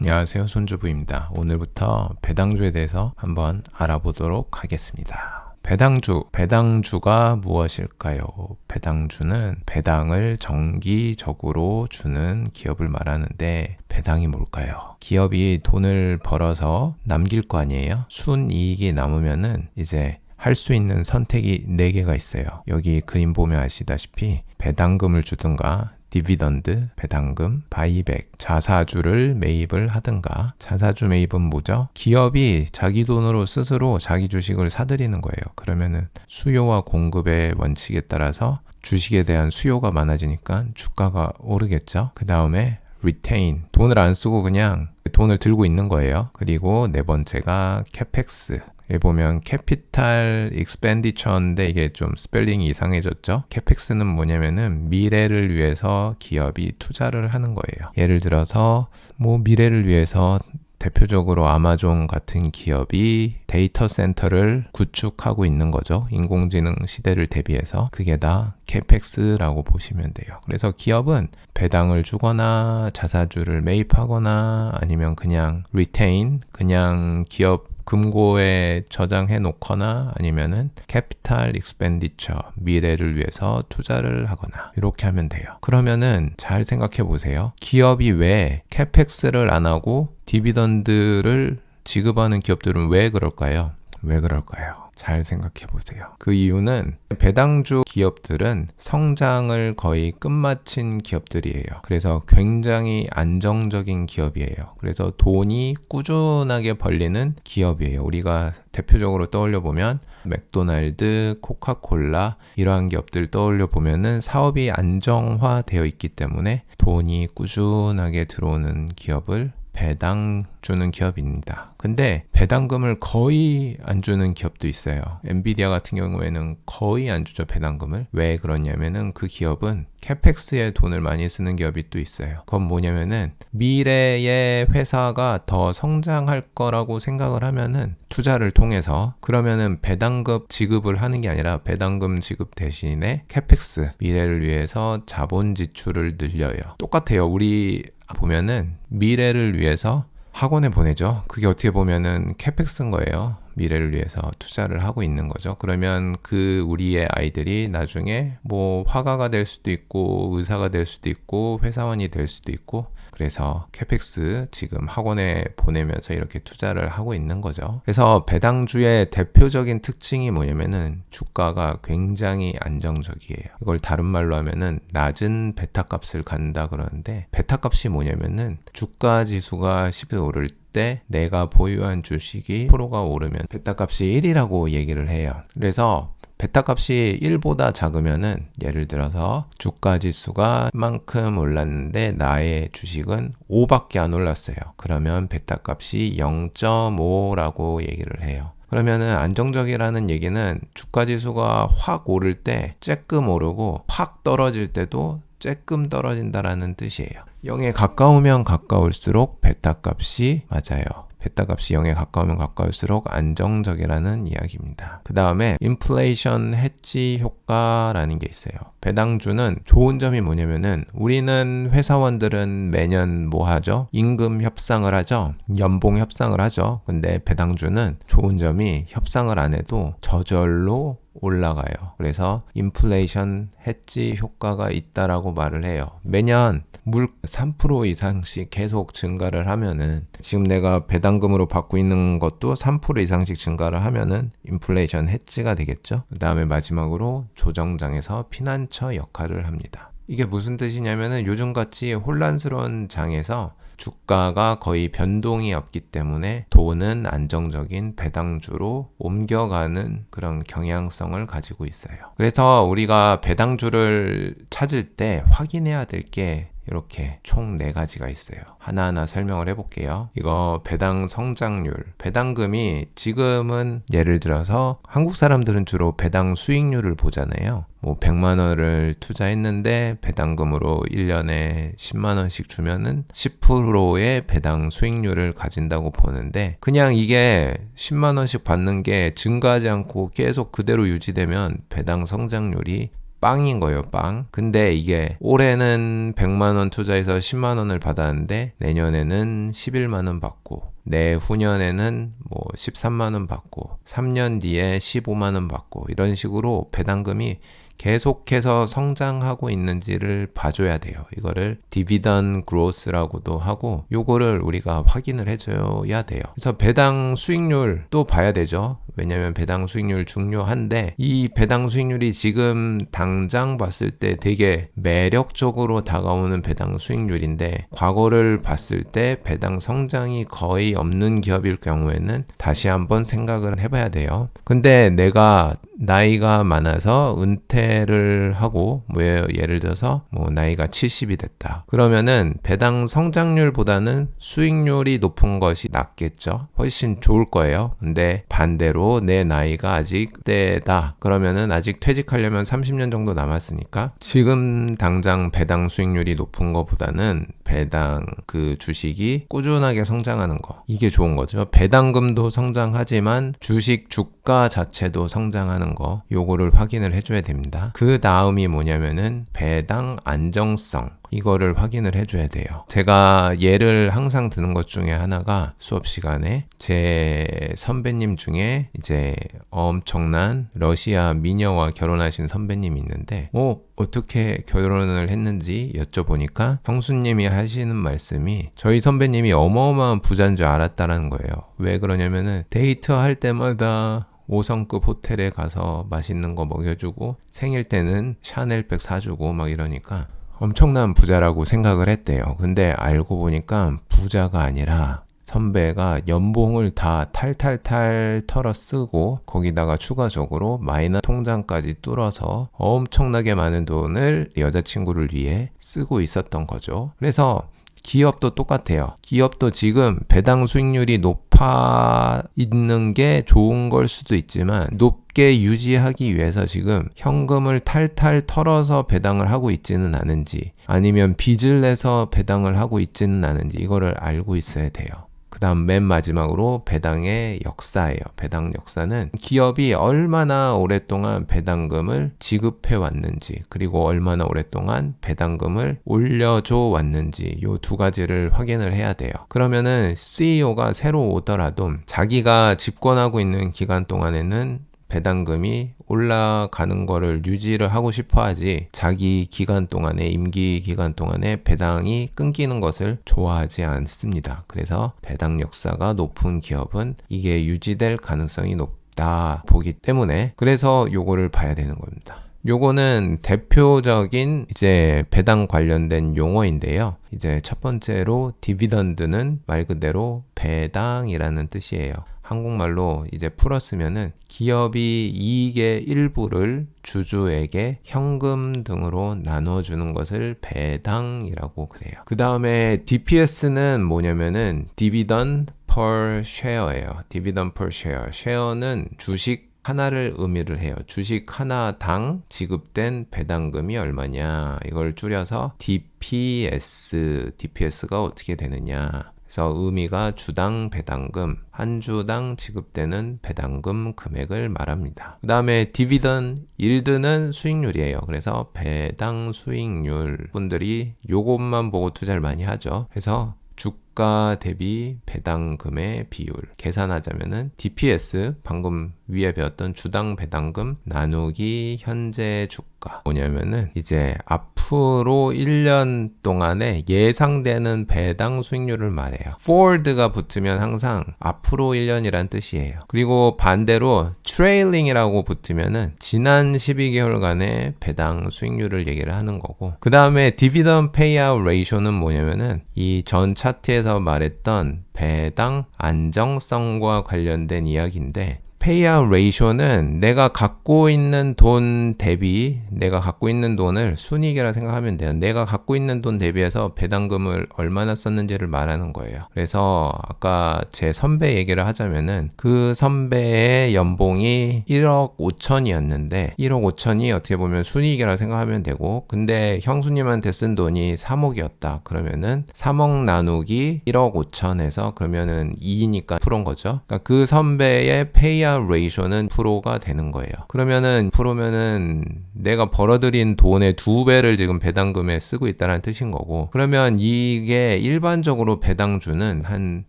안녕하세요. 손주부입니다. 오늘부터 배당주에 대해서 한번 알아보도록 하겠습니다. 배당주, 배당주가 무엇일까요? 배당주는 배당을 정기적으로 주는 기업을 말하는데 배당이 뭘까요? 기업이 돈을 벌어서 남길 거 아니에요? 순이익이 남으면은 이제 할수 있는 선택이 4개가 있어요. 여기 그림 보면 아시다시피 배당금을 주든가 디비던드, 배당금, 바이백, 자사주를 매입을 하든가 자사주 매입은 뭐죠? 기업이 자기 돈으로 스스로 자기 주식을 사들이는 거예요. 그러면은 수요와 공급의 원칙에 따라서 주식에 대한 수요가 많아지니까 주가가 오르겠죠. 그 다음에 retain 돈을 안 쓰고 그냥 돈을 들고 있는 거예요. 그리고 네 번째가 capex 여기 보면 캐피탈 익스펜디처인데 이게 좀 스펠링이 이상해졌죠. 캐펙스는 뭐냐면은 미래를 위해서 기업이 투자를 하는 거예요. 예를 들어서 뭐 미래를 위해서 대표적으로 아마존 같은 기업이 데이터 센터를 구축하고 있는 거죠. 인공지능 시대를 대비해서. 그게 다 캐펙스라고 보시면 돼요. 그래서 기업은 배당을 주거나 자사주를 매입하거나 아니면 그냥 리테인, 그냥 기업 금고에 저장해 놓거나 아니면은 캐피탈 익스펜디처 미래를 위해서 투자를 하거나 이렇게 하면 돼요. 그러면은 잘 생각해 보세요. 기업이 왜 캐펙스를 안 하고 디비던드를 지급하는 기업들은 왜 그럴까요? 왜 그럴까요? 잘 생각해 보세요. 그 이유는 배당주 기업들은 성장을 거의 끝마친 기업들이에요. 그래서 굉장히 안정적인 기업이에요. 그래서 돈이 꾸준하게 벌리는 기업이에요. 우리가 대표적으로 떠올려 보면 맥도날드, 코카콜라 이러한 기업들 떠올려 보면은 사업이 안정화되어 있기 때문에 돈이 꾸준하게 들어오는 기업을 배당 주는 기업입니다. 근데 배당금을 거의 안 주는 기업도 있어요. 엔비디아 같은 경우에는 거의 안 주죠, 배당금을. 왜 그러냐면은 그 기업은 캐펙스에 돈을 많이 쓰는 기업이 또 있어요. 그건 뭐냐면은 미래의 회사가 더 성장할 거라고 생각을 하면은 투자를 통해서 그러면은 배당금 지급을 하는 게 아니라 배당금 지급 대신에 캐펙스 미래를 위해서 자본 지출을 늘려요. 똑같아요. 우리 보면은 미래를 위해서 학원에 보내죠. 그게 어떻게 보면은 캐펙스인 거예요. 미래를 위해서 투자를 하고 있는 거죠. 그러면 그 우리의 아이들이 나중에 뭐 화가가 될 수도 있고 의사가 될 수도 있고 회사원이 될 수도 있고 그래서 캐펙스 지금 학원에 보내면서 이렇게 투자를 하고 있는 거죠. 그래서 배당주의 대표적인 특징이 뭐냐면은 주가가 굉장히 안정적이에요. 이걸 다른 말로 하면은 낮은 베타 값을 갖는다 그러는데 베타 값이 뭐냐면은 주가 지수가 10에 오를 때 내가 보유한 주식이 프로가 오르면 베타 값이 1이라고 얘기를 해요. 그래서 베타 값이 1보다 작으면은 예를 들어서 주가 지수가 만큼 올랐는데 나의 주식은 5밖에 안 올랐어요. 그러면 베타 값이 0.5라고 얘기를 해요. 그러면은 안정적이라는 얘기는 주가 지수가 확 오를 때 쬐끔 오르고 확 떨어질 때도 쬐끔 떨어진다라는 뜻이에요. 0에 가까우면 가까울수록 베타 값이 맞아요. 베타 값이 0에 가까우면 가까울수록 안정적이라는 이야기입니다. 그 다음에 인플레이션 해지 효과라는 게 있어요. 배당주는 좋은 점이 뭐냐면은 우리는 회사원들은 매년 뭐 하죠? 임금 협상을 하죠. 연봉 협상을 하죠. 근데 배당주는 좋은 점이 협상을 안 해도 저절로 올라가요. 그래서 인플레이션 해지 효과가 있다라고 말을 해요. 매년 물 3% 이상씩 계속 증가를 하면은 지금 내가 배당금으로 받고 있는 것도 3% 이상씩 증가를 하면은 인플레이션 해지가 되겠죠. 그다음에 마지막으로 조정장에서 피난처 역할을 합니다. 이게 무슨 뜻이냐면은 요즘같이 혼란스러운 장에서 주가가 거의 변동이 없기 때문에 돈은 안정적인 배당주로 옮겨가는 그런 경향성을 가지고 있어요. 그래서 우리가 배당주를 찾을 때 확인해야 될 게 이렇게 총네 가지가 있어요. 하나하나 설명을 해볼게요. 이거 배당 성장률. 배당금이 지금은 예를 들어서 한국 사람들은 주로 배당 수익률을 보잖아요. 뭐 100만 원을 투자했는데 배당금으로 1년에 10만 원씩 주면은 10%의 배당 수익률을 가진다고 보는데 그냥 이게 10만 원씩 받는 게 증가하지 않고 계속 그대로 유지되면 배당 성장률이 빵인 거예요, 빵. 근데 이게 올해는 100만 원 투자해서 10만 원을 받았는데 내년에는 11만 원 받고 내후년에는 뭐 13만 원 받고 3년 뒤에 15만 원 받고 이런 식으로 배당금이 계속해서 성장하고 있는지를 봐줘야 돼요. 이거를 디비던 그로스라고도 하고 요거를 우리가 확인을 해줘야 돼요. 그래서 배당 수익률 또 봐야 되죠. 왜냐면 배당 수익률 중요한데 이 배당 수익률이 지금 당장 봤을 때 되게 매력적으로 다가오는 배당 수익률인데 과거를 봤을 때 배당 성장이 거의 없는 기업일 경우에는 다시 한번 생각을 해봐야 돼요. 근데 내가 나이가 많아서 은퇴를 하고 뭐 예를 들어서 뭐 나이가 70이 됐다. 그러면은 배당 성장률보다는 수익률이 높은 것이 낫겠죠. 훨씬 좋을 거예요. 근데 반대로 내 나이가 아직 때다. 그러면은 아직 퇴직하려면 30년 정도 남았으니까 지금 당장 배당 수익률이 높은 것보다는 배당 그 주식이 꾸준하게 성장하는 거. 이게 좋은 거죠. 배당금도 성장하지만 주식 주가 자체도 성장하는 거. 요거를 확인을 해줘야 됩니다. 그 다음이 뭐냐면은 배당 안정성. 이거를 확인을 해줘야 돼요. 제가 예를 항상 드는 것 중에 하나가 수업 시간에 제 선배님 중에 이제 엄청난 러시아 미녀와 결혼하신 선배님이 있는데, 어, 어떻게 결혼을 했는지 여쭤보니까 형수님이 하시는 말씀이 저희 선배님이 어마어마한 부자인 줄 알았다는 거예요. 왜 그러냐면은 데이트할 때마다 5성급 호텔에 가서 맛있는 거 먹여주고 생일 때는 샤넬백 사주고 막 이러니까 엄청난 부자라고 생각을 했대요. 근데 알고 보니까 부자가 아니라 선배가 연봉을 다 탈탈탈 털어 쓰고 거기다가 추가적으로 마이너 통장까지 뚫어서 엄청나게 많은 돈을 여자친구를 위해 쓰고 있었던 거죠. 그래서 기업도 똑같아요. 기업도 지금 배당 수익률이 높아 있는 게 좋은 걸 수도 있지만 높게 유지하기 위해서 지금 현금을 탈탈 털어서 배당을 하고 있지는 않은지 아니면 빚을 내서 배당을 하고 있지는 않은지 이거를 알고 있어야 돼요. 그 다음 맨 마지막으로 배당의 역사예요. 배당 역사는 기업이 얼마나 오랫동안 배당금을 지급해 왔는지, 그리고 얼마나 오랫동안 배당금을 올려줘 왔는지, 요 두 가지를 확인을 해야 돼요. 그러면은 CEO가 새로 오더라도 자기가 집권하고 있는 기간 동안에는 배당금이 올라가는 거를 유지를 하고 싶어 하지 자기 기간 동안에 임기 기간 동안에 배당이 끊기는 것을 좋아하지 않습니다. 그래서 배당 역사가 높은 기업은 이게 유지될 가능성이 높다 보기 때문에 그래서 요거를 봐야 되는 겁니다. 요거는 대표적인 이제 배당 관련된 용어인데요. 이제 첫 번째로 디비던드는 말 그대로 배당이라는 뜻이에요. 한국말로 이제 풀었으면은 기업이 이익의 일부를 주주에게 현금 등으로 나눠주는 것을 배당이라고 그래요. 그 다음에 DPS는 뭐냐면은 dividend per share예요. dividend per share. share는 주식 하나를 의미를 해요. 주식 하나당 지급된 배당금이 얼마냐. 이걸 줄여서 DPS. DPS가 어떻게 되느냐. 그래서 의미가 주당 배당금, 한 주당 지급되는 배당금 금액을 말합니다. 그 다음에 디비던, 일드는 수익률이에요. 그래서 배당 수익률 분들이 요것만 보고 투자를 많이 하죠. 그래서 주 가 대비 배당금의 비율 계산하자면은 DPS 방금 위에 배웠던 주당 배당금 나누기 현재 주가 뭐냐면은 이제 앞으로 1년 동안에 예상되는 배당 수익률을 말해요. forward가 붙으면 항상 앞으로 1년이란 뜻이에요. 그리고 반대로 trailing이라고 붙으면은 지난 12개월간의 배당 수익률을 얘기를 하는 거고 그 다음에 dividend payout ratio는 뭐냐면은 이 전 차트에서 말했던 배당 안정성과 관련된 이야기인데 페이아웃 레이쇼는 내가 갖고 있는 돈 대비 내가 갖고 있는 돈을 순이익이라 생각하면 돼요. 내가 갖고 있는 돈 대비해서 배당금을 얼마나 썼는지를 말하는 거예요. 그래서 아까 제 선배 얘기를 하자면은 그 선배의 연봉이 1억 5천이었는데 1억 5천이 어떻게 보면 순이익이라 생각하면 되고 근데 형수님한테 쓴 돈이 3억이었다. 그러면은 3억 나누기 1억 5천에서 그러면은 2니까 풀은 거죠. 그러니까 그 선배의 페이아웃 ratio는 프로가 되는 거예요. 그러면은 프로면은 내가 벌어들인 돈의 두 배를 지금 배당금에 쓰고 있다는 뜻인 거고 그러면 이게 일반적으로 배당주는 한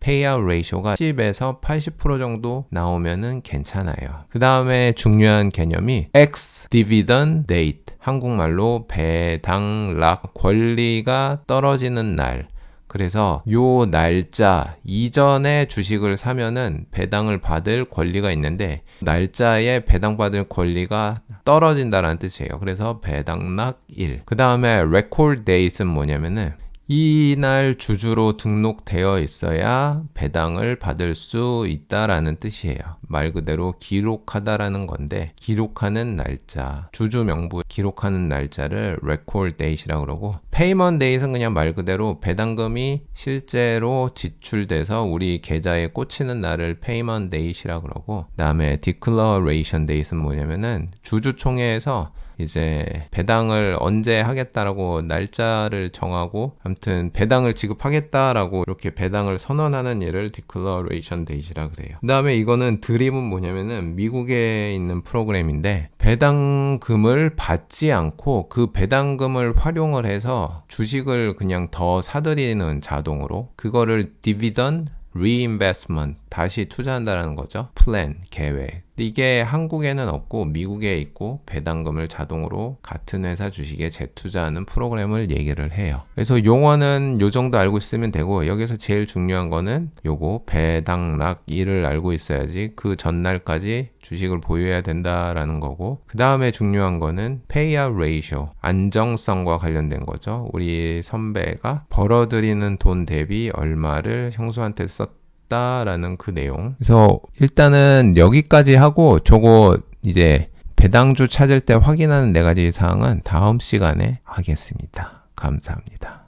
payout ratio가 10에서 80% 정도 나오면은 괜찮아요. 그 다음에 중요한 개념이 ex dividend 한국말로 배당락 권리가 떨어지는 날 그래서 요 날짜 이전에 주식을 사면은 배당을 받을 권리가 있는데 날짜에 배당받을 권리가 떨어진다는 뜻이에요. 그래서 배당락일. 그 다음에 record date은 뭐냐면은 이날 주주로 등록되어 있어야 배당을 받을 수 있다라는 뜻이에요. 말 그대로 기록하다라는 건데 기록하는 날짜, 주주 명부 기록하는 날짜를 record date이라고 그러고 payment date은 그냥 말 그대로 배당금이 실제로 지출돼서 우리 계좌에 꽂히는 날을 payment date이라고 그러고 그다음에 declaration date은 뭐냐면은 주주총회에서 이제 배당을 언제 하겠다라고 날짜를 정하고 아무튼 배당을 지급하겠다라고 이렇게 배당을 선언하는 예를 declaration date이라 그래요. 그 다음에 이거는 드림은 뭐냐면은 미국에 있는 프로그램인데 배당금을 받지 않고 그 배당금을 활용을 해서 주식을 그냥 더 사들이는 자동으로 그거를 dividend reinvestment 다시 투자한다는 거죠. 플랜 계획. 이게 한국에는 없고 미국에 있고 배당금을 자동으로 같은 회사 주식에 재투자하는 프로그램을 얘기를 해요. 그래서 용어는 요 정도 알고 있으면 되고 여기서 제일 중요한 거는 요거 배당락 일을 알고 있어야지 그 전날까지 주식을 보유해야 된다라는 거고 그 다음에 중요한 거는 payout ratio 안정성과 관련된 거죠. 우리 선배가 벌어들이는 돈 대비 얼마를 형수한테 썼 다라는 그 내용. 그래서 일단은 여기까지 하고 저거 이제 배당주 찾을 때 확인하는 네 가지 사항은 다음 시간에 하겠습니다. 감사합니다.